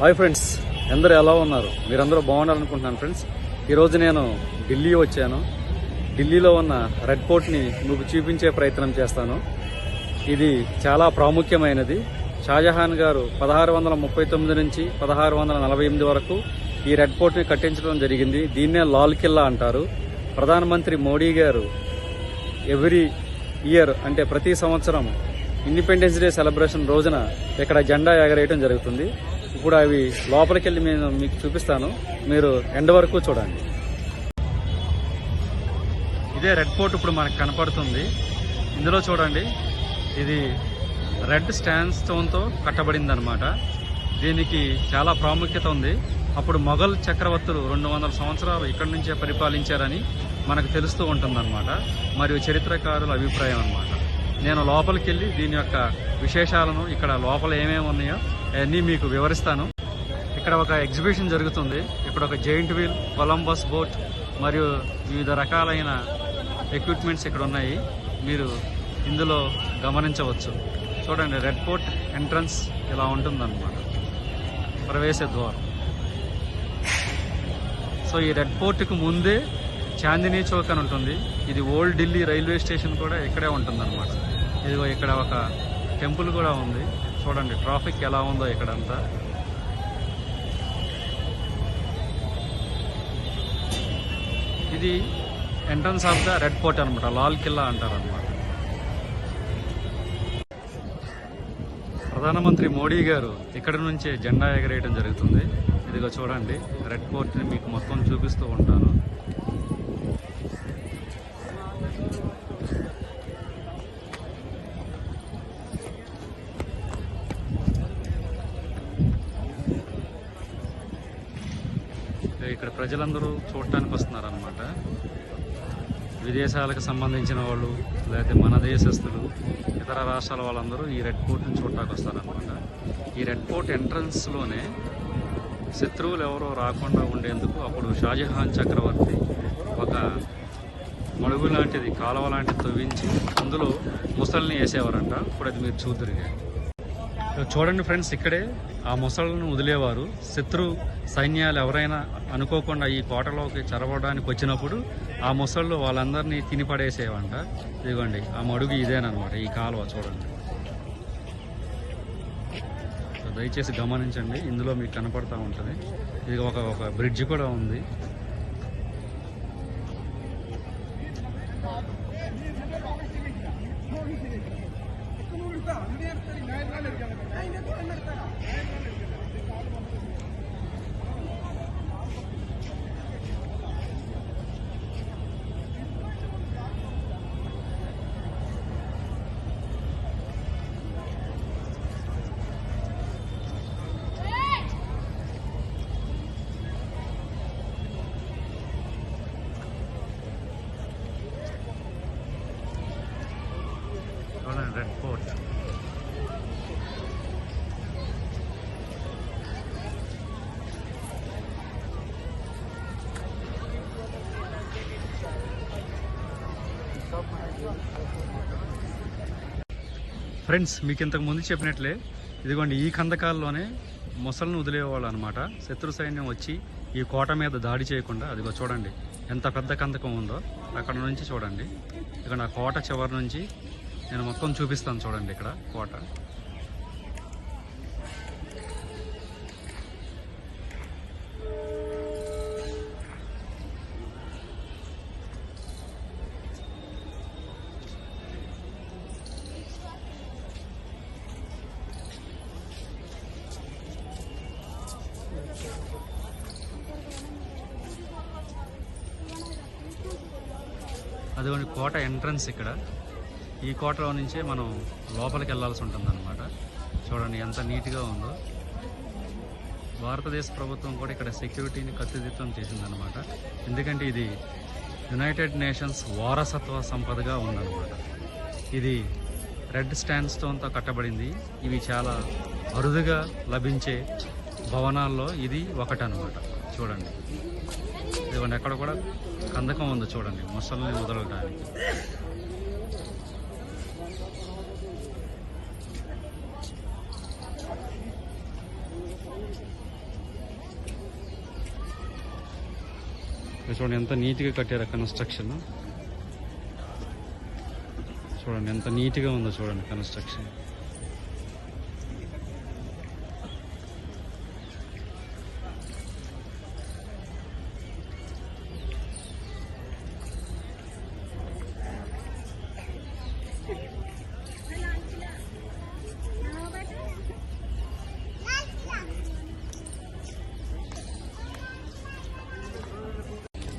Hi friends అందరూ ఎలా ఉన్నారు? మీరందరూ బాగుండాలనుకుంటున్నాను ఫ్రెండ్స్. ఈరోజు నేను ఢిల్లీ వచ్చాను. ఢిల్లీలో ఉన్న రెడ్ ఫోర్ట్ని మీకు చూపించే ప్రయత్నం చేస్తాను. ఇది చాలా ప్రాముఖ్యమైనది. షాజహాన్ గారు పదహారు వందల ముప్పై తొమ్మిది నుంచి పదహారు వందల నలభై ఎనిమిది వరకు ఈ రెడ్ ఫోర్ట్ని కట్టించడం జరిగింది. దీన్నే లాల్ కిల్లా అంటారు. ప్రధానమంత్రి మోడీ గారు ఎవ్రీ ఇయర్ అంటే ప్రతి సంవత్సరం ఇండిపెండెన్స్ డే సెలబ్రేషన్ రోజున ఇక్కడ జెండా ఎగరేయడం జరుగుతుంది. ఇప్పుడు అవి లోపలికి వెళ్ళి నేను మీకు చూపిస్తాను. మీరు ఎండ్ వరకు చూడండి. ఇదే రెడ్ ఫోర్ట్ ఇప్పుడు మనకు కనపడుతుంది. ఇందులో చూడండి. ఇది రెడ్ స్టాండ్ స్టోన్తో కట్టబడింది అనమాట దీనికి చాలా ప్రాముఖ్యత ఉంది. అప్పుడు మొఘల్ చక్రవర్తులు రెండు వందల సంవత్సరాలు ఇక్కడి నుంచే పరిపాలించారని మనకు తెలుస్తూ ఉంటుందన్నమాట. మరియు చరిత్రకారుల అభిప్రాయం అన్నమాట. నేను లోపలికి వెళ్ళి దీని యొక్క విశేషాలను ఇక్కడ లోపల ఏమేమి ఉన్నాయో అవన్నీ మీకు వివరిస్తాను. ఇక్కడ ఒక ఎగ్జిబిషన్ జరుగుతుంది. ఇక్కడ ఒక జైంట్ వీల్ కొలంబస్ బోట్ మరియు వివిధ రకాలైన ఎక్విప్మెంట్స్ ఇక్కడ ఉన్నాయి. మీరు ఇందులో గమనించవచ్చు. చూడండి రెడ్ ఫోర్ట్ ఎంట్రన్స్ ఇలా ఉంటుందన్నమాట. ప్రవేశ ద్వారం సో ఈ రెడ్ ఫోర్ట్కి ముందే చాందినీ చౌక్ అని ఉంటుంది. ఇది ఓల్డ్ ఢిల్లీ రైల్వే స్టేషన్ కూడా ఇక్కడే ఉంటుందన్నమాట. ఇదిగో ఇక్కడ ఒక టెంపుల్ కూడా ఉంది. చూడండి ట్రాఫిక్ ఎలా ఉందో ఇక్కడంతా. ఇది entrance of the red fort అనమాట లాల్ కిల్లా అంటారు అనమాట ప్రధానమంత్రి మోడీ గారు ఇక్కడి నుంచే జెండా ఎగరేయడం జరుగుతుంది. ఇదిగో చూడండి రెడ్ ఫోర్ట్ని మీకు మొత్తం చూపిస్తూ ఉంటాను. ఇక్కడ ప్రజలందరూ చూడటానికి వస్తున్నారు అనమాట విదేశాలకు సంబంధించిన వాళ్ళు లేకపోతే మన దేశస్తులు ఇతర రాష్ట్రాల వాళ్ళందరూ ఈ రెడ్ ఫోర్ట్ని చూడటానికి వస్తారనమాట ఈ రెడ్ ఫోర్ట్ ఎంట్రన్స్లోనే శత్రువులు ఎవరో రాకుండా ఉండేందుకు అప్పుడు షాజహాన్ చక్రవర్తి ఒక మడుగు లాంటిది కాలువ లాంటిది తవ్వించి అందులో ముసల్ని వేసేవారంట. ఇప్పుడు అది మీరు చూద్దరు చూడండి ఫ్రెండ్స్ ఇక్కడే ఆ ముసళ్ళను వదిలేవారు. శత్రు సైన్యాలు ఎవరైనా అనుకోకుండా ఈ కోటలోకి చొరబడడానికి వచ్చినప్పుడు ఆ ముసళ్ళు వాళ్ళందరినీ తినిపడేసేవంట. ఇదిగోండి ఆ మడుగు ఇదేనమాట ఈ కాలువ చూడండి సో దయచేసి గమనించండి. ఇందులో మీకు కనపడతా ఉంటుంది. ఇది ఒక ఒక బ్రిడ్జ్ కూడా ఉంది చూడండి రెడ్ ఫోర్ట్ ఫ్రెండ్స్ మీకు ఇంతకు ముందు చెప్పినట్లే ఇదిగోండి ఈ కందకాల్లోనే మొసళ్ళను వదిలేవాళ్ళు అనమాట శత్రు సైన్యం వచ్చి ఈ కోట మీద దాడి చేయకుండా అదిగో చూడండి ఎంత పెద్ద కందకం ఉందో అక్కడ నుంచి చూడండి. ఇక్కడ ఆ కోట చివరి నుంచి నేను మొత్తం చూపిస్తాను చూడండి ఇక్కడ కోట. అదిగోండి కోట ఎంట్రన్స్ ఇక్కడ. ఈ కోటలో నుంచే మనం లోపలికి వెళ్ళాల్సి ఉంటుందన్నమాట. చూడండి ఎంత నీట్గా ఉందో. భారతదేశ ప్రభుత్వం కూడా ఇక్కడ సెక్యూరిటీని కట్టుదిట్టం చేసిందనమాట ఎందుకంటే ఇది యునైటెడ్ నేషన్స్ వారసత్వ సంపదగా ఉందన్నమాట. ఇది రెడ్ స్టాండ్ స్టోన్తో కట్టబడింది. ఇవి చాలా అరుదుగా లభించే భవనాల్లో ఇది ఒకటనమాట చూడండి. ఇదిగోండి ఎక్కడ కూడా కందకం ఉందో చూడండి మొసల్ని వదలడానికి. చూడండి ఎంత నీట్గా కట్టారు కన్స్ట్రక్షన్. చూడండి ఎంత నీట్గా ఉందో చూడండి కన్స్ట్రక్షన్.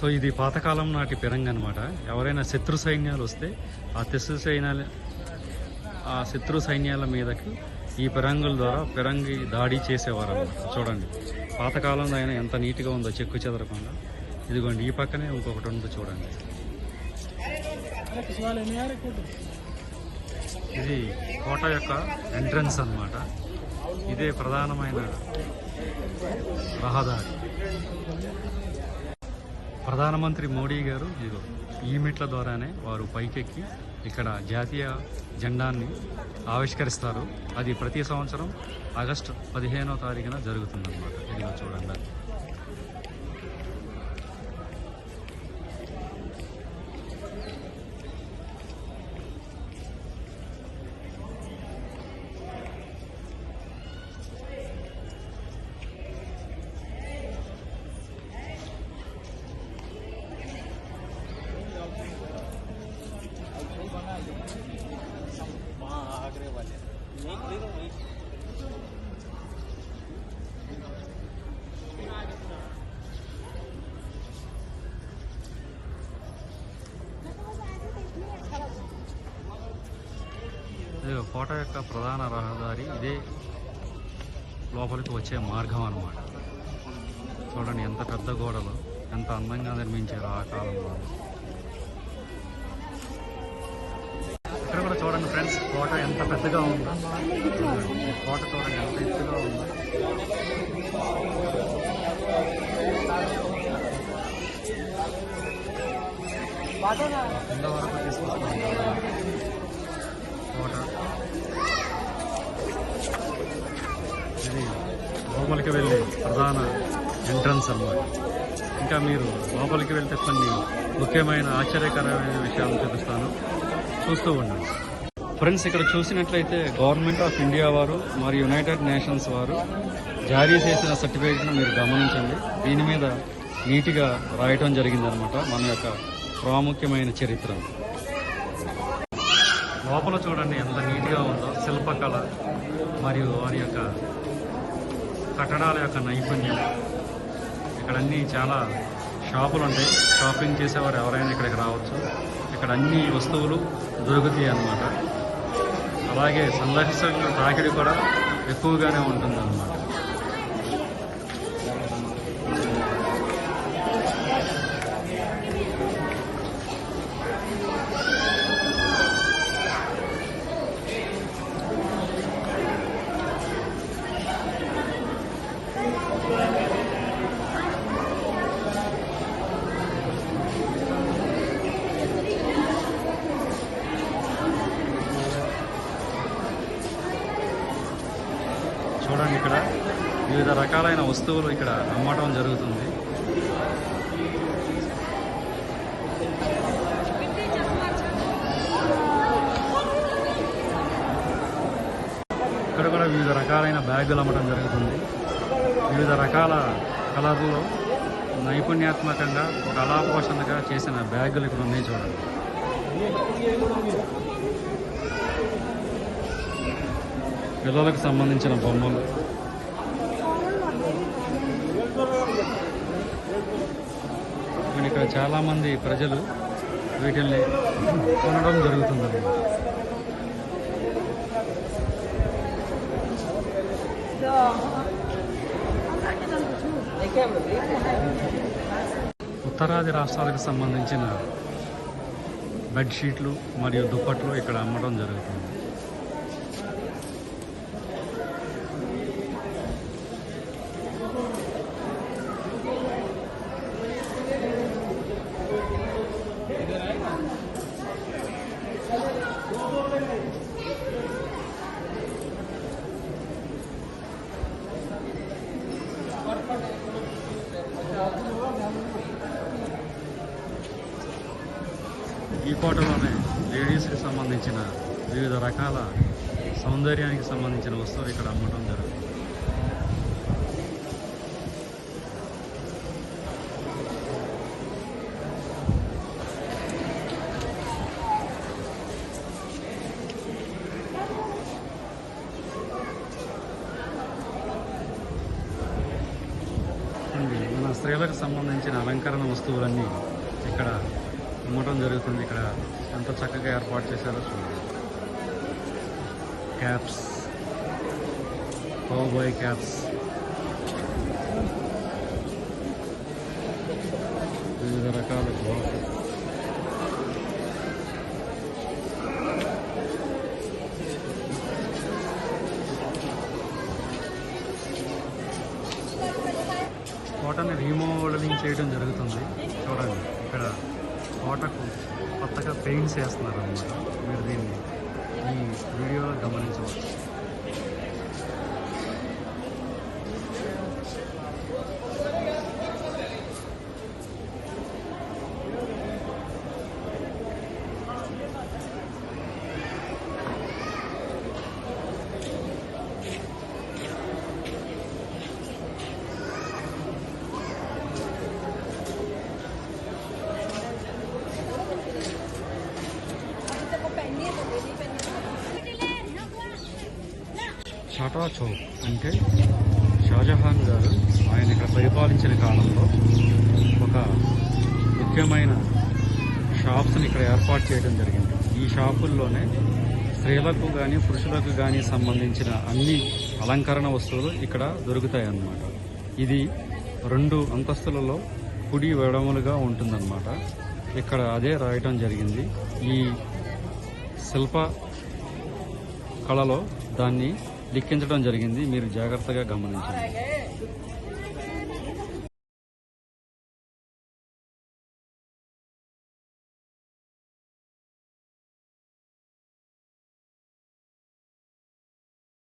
సో ఇది పాతకాలం నాటి పిరంగి అనమాట ఎవరైనా శత్రు సైన్యాలు వస్తే ఆ శత్రు సైన్యాల ఆ శత్రు సైన్యాల మీదకి ఈ పిరంగుల ద్వారా పిరంగి దాడి చేసేవారు అనమాట చూడండి. పాతకాలంలో అయినా ఎంత నీట్గా ఉందో చెక్కు చెదరకుండా. ఇదిగోండి ఈ పక్కనే ఇంకొకటి ఉందో చూడండి. ఇది కోట యొక్క ఎంట్రన్స్ అనమాట ఇదే ప్రధానమైన రహదారి. ప్రధానమంత్రి మోడీ గారు ఇదిగో ఈ మెట్ల ద్వారానే వారు పైకెక్కి ఇక్కడ జాతీయ జెండాన్ని ఆవిష్కరిస్తారు. అది ప్రతి సంవత్సరం ఆగస్టు పదిహేనో తారీఖున జరుగుతుందన్నమాట. ఇదిగో చూడండి. కోట యొక్క ప్రధాన రహదారి ఇదే లోపలికి వచ్చే మార్గం అన్నమాట. చూడండి ఎంత పెద్ద గోడలు ఎంత అందంగా నిర్మించారు ఆ కాలంలో. ఇక్కడ కూడా చూడండి ఫ్రెండ్స్ కోట ఎంత పెద్దగా ఉందో. ఈ కోట చూడండి ఎంత ఎత్తుగా ఉందో. కింద వరకు తీసుకొస్తున్నాం కోట ఇది లోపలికి వెళ్ళే ప్రధాన ఎంట్రన్స్ అన్నమాట. ఇంకా మీరు లోపలికి వెళ్తే కొన్ని ముఖ్యమైన ఆశ్చర్యకరమైన విషయాలు చూపిస్తాను. చూస్తూ ఉండండి. ఫ్రెండ్స్ ఇక్కడ చూసినట్లయితే గవర్నమెంట్ ఆఫ్ ఇండియా వారు మరియు యునైటెడ్ నేషన్స్ వారు జారీ చేసిన సర్టిఫికేట్ను మీరు గమనించండి. దీని మీద నీట్గా రాయటం జరిగిందనమాట మన యొక్క ప్రాముఖ్యమైన చరిత్ర. లోపల చూడండి ఎంత నీట్గా ఉందో. శిల్పకళ మరియు వారి యొక్క కట్టడాల యొక్క నైపుణ్యం. ఇక్కడ అన్నీ చాలా షాపులు ఉంటాయి. షాపింగ్ చేసేవారు ఎవరైనా ఇక్కడికి రావచ్చు. ఇక్కడ అన్ని వస్తువులు దొరుకుతాయి అన్నమాట. అలాగే సందర్శకుల తాకిడి కూడా ఎక్కువగానే ఉంటుందన్నమాట చూడండి ఇక్కడ వివిధ రకాలైన వస్తువులు ఇక్కడ అమ్మటం జరుగుతుంది. ఇక్కడ కూడా వివిధ రకాలైన బ్యాగులు అమ్మటం జరుగుతుంది. వివిధ రకాల కలర్లో నైపుణ్యాత్మకంగా కళాపోషణగా చేసిన బ్యాగులు ఇక్కడ ఉన్నాయి చూడండి. పిల్లలకు సంబంధించిన బొమ్మలు కానీ ఇక్కడ చాలామంది ప్రజలు వీటిల్ని కొనడం జరుగుతుందండి. ఉత్తరాది రాష్ట్రాలకు సంబంధించిన బెడ్షీట్లు మరియు దుప్పట్లు ఇక్కడ అమ్మడం జరుగుతుంది. ఈ కోటలోనే లేడీస్కి సంబంధించిన వివిధ రకాల సౌందర్యానికి సంబంధించిన వస్తువులు ఇక్కడ అమ్మటం జరుగుతుంది. మన స్త్రీలకు సంబంధించిన అలంకరణ వస్తువులన్నీ ఇక్కడ అమ్మటం జరుగుతుంది. ఇక్కడ ఎంత చక్కగా ఏర్పాటు చేశారో చూడండి. క్యాప్స్ బాయ్ క్యాప్స్ వివిధ రకాల కాటన్ రీమోడలింగ్ చేయడం జరుగుతుంది. చూడండి. ఇక్కడ కోటకు కొత్తగా పెయింట్స్ వేస్తున్నారు అనమాట మీరు దీన్ని ఈ వీడియోలో గమనించవచ్చు. చాటా చౌక్ అంటే షాజహాన్ గారు ఆయన ఇక్కడ పరిపాలించిన కాలంలో ఒక ముఖ్యమైన షాప్స్ని ఇక్కడ ఏర్పాటు చేయడం జరిగింది. ఈ షాపుల్లోనే స్త్రీలకు కానీ పురుషులకు కానీ సంబంధించిన అన్ని అలంకరణ వస్తువులు ఇక్కడ దొరుకుతాయి అన్నమాట ఇది రెండు అంతస్తులలో కుడి వెడములుగా ఉంటుందన్నమాట. ఇక్కడ అదే రాయటం జరిగింది. ఈ శిల్ప కళలో దాన్ని లిఖించడం జరిగింది. మీరు జాగ్రత్తగా గమనించండి.